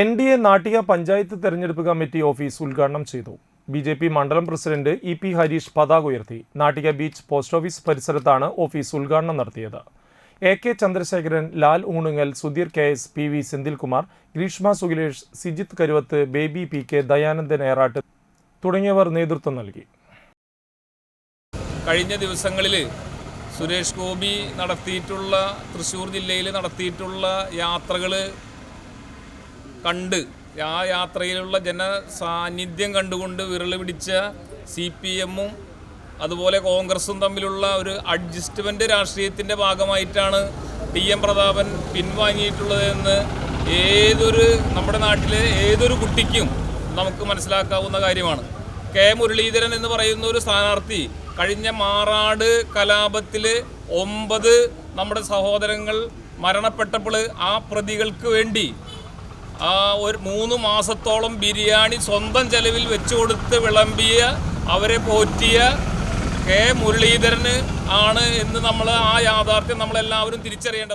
N D A Nattika panchayat തെരഞ്ഞെടുപ്പ് committee office ഉദ്ഘാടനം ചെയ്തു. ബി ജെ പി മണ്ഡലം പ്രസിഡന്റ് ഇ പി ഹരീഷ് പതാക ഉയർത്തി. നാട്ടിക ബീച്ച് പോസ്റ്റ് ഓഫീസ് പരിസരത്താണ് ഓഫീസ് ഉദ്ഘാടനം നടത്തിയത്. A K Chandrasekharan Lal Unungal Sudheer K S P V Senthilkumar Greeshma Sukhilesh Sijith Karuvath Baby P K Dayanandan Erattu തുടങ്ങിയവർ നേതൃത്വം നൽകി. കഴിഞ്ഞ ദിവസങ്ങളിൽ സുരേഷ് ഗോപി നടത്തിയിട്ടുള്ള തൃശ്ശൂർ ജില്ലയിൽ നടത്തിയിട്ടുള്ള യാത്രകൾ കണ്ട് ആ യാത്രയിലുള്ള ജനസാന്നിധ്യം കണ്ടുകൊണ്ട് വിരൽ പിടിച്ച സി പി എമ്മും അതുപോലെ കോൺഗ്രസും തമ്മിലുള്ള ഒരു അഡ്ജസ്റ്റ്മെന്റ് രാഷ്ട്രീയത്തിന്റെ ഭാഗമായിട്ടാണ് ടി എം പ്രതാപൻ പിൻവാങ്ങിയിട്ടുള്ളതെന്ന് ഏതൊരു നമ്മുടെ നാട്ടിലെ ഏതൊരു കുട്ടിക്കും നമുക്ക് മനസ്സിലാക്കാവുന്ന കാര്യമാണ്. കെ മുരളീധരൻ എന്ന് പറയുന്ന ഒരു സ്ഥാനാർത്ഥി കഴിഞ്ഞ മാറാട് കലാപത്തിൽ ഒമ്പത് നമ്മുടെ സഹോദരങ്ങൾ മരണപ്പെട്ടപ്പോൾ ആ പ്രതികൾക്ക് വേണ്ടി ഒരു മൂന്ന് മാസത്തോളം ബിരിയാണി സ്വന്തം ചെലവിൽ വെച്ചു കൊടുത്ത് വിളമ്പിയ അവരെ പോറ്റിയ കെ മുരളീധരന് ആണ് എന്ന് നമ്മൾ ആ യാഥാർത്ഥ്യം നമ്മളെല്ലാവരും തിരിച്ചറിയേണ്ടത്.